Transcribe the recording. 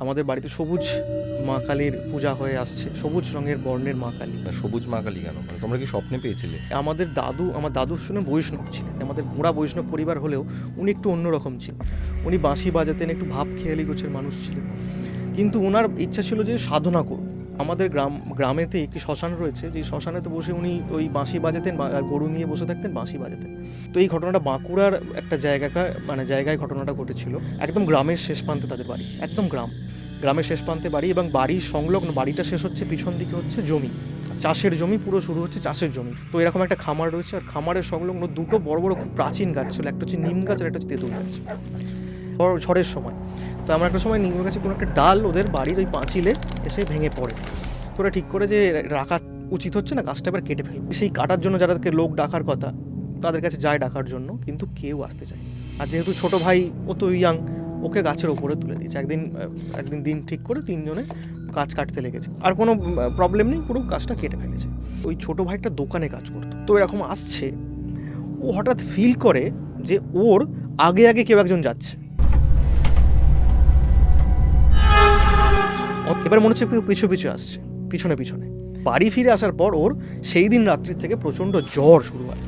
আমাদের বাড়িতে সবুজ মা কালীর পূজা হয়ে আসছে। সবুজ রঙের বর্ণের মা কালী। সবুজ মা কালী কেন? তোমরা কি স্বপ্নে পেয়েছিলে? আমাদের দাদু আমার দাদুর শুনে বৈষ্ণব ছিলেন। আমাদের গোড়া বৈষ্ণব পরিবার হলেও উনি একটু অন্যরকম ছিলেন। উনি বাঁশি বাজাতেন একটু ভাব খেয়ালি গোছের মানুষ ছিলেন। কিন্তু ওনার ইচ্ছা ছিল যে সাধনা করুন আমাদের গ্রাম গ্রামেতে একটি শ্মশান রয়েছে। যে শ্মশানেতে বসে উনি ওই বাঁশি বাজাতেন বা- আর গরু নিয়ে বসে থাকতেন বাঁশি বাজাতেন। তো এই ঘটনাটা বাঁকুড়ার একটা জায়গাকা মানে জায়গায় ঘটনাটা ঘটেছিল। একদম গ্রামের শেষ প্রান্তে তাদের বাড়ি। একদম গ্রাম। গ্রামের শেষ প্রান্তে বাড়ি এবং বাড়ির সংলগ্ন বাড়িটা শেষ হচ্ছে, পিছন দিকে হচ্ছে জমি। চাষের জমি, পুরো শুরু হচ্ছে চাষের জমি। তো এরকম একটা খামার রয়েছে, আর খামারের সংলগ্ন দুটো বড় বড় খুব প্রাচীন গাছ ছিল, একটা হচ্ছে নিম গাছ আর একটা হচ্ছে তেঁতুল গাছ। ঝড়ের সময়। তো আমার একটা সময় নিম গাছে কোনো একটা ডাল ওদের বাড়ির ওই পাঁচিলে এসে ভেঙে পড়ে। তো ওরা ঠিক করে যে রাখা উচিত হচ্ছে না, গাছটা এবার কেটে ফেলবে। সেই কাটার জন্য যাদেরকে লোক ডাকার কথা, তাদের কাছে যায় ডাকার জন্য, কিন্তু কেউ আসতে চায় আর যেহেতু ছোট ভাই, ও তো ইয়াং ওকে গাছের ওপরে তুলে দিয়েছে। একদিন একদিন দিন ঠিক করে তিনজনে গাছ কাটতে লেগেছে। আর কোনো প্রবলেম নেই, পুরো গাছটা কেটে ফেলেছে। ওই ছোট ভাইটা দোকানে কাজ করতো। তো এরকম আসছে, ও হঠাৎ ফিল করে যে ওর আগে আগে কেউ একজন যাচ্ছে। এবার মনে হচ্ছে পিছু পিছু আসছে, পিছনে পিছনে। বাড়ি ফিরে আসার পর ওর সেই দিন রাত্রির থেকে প্রচণ্ড জ্বর শুরু হয়।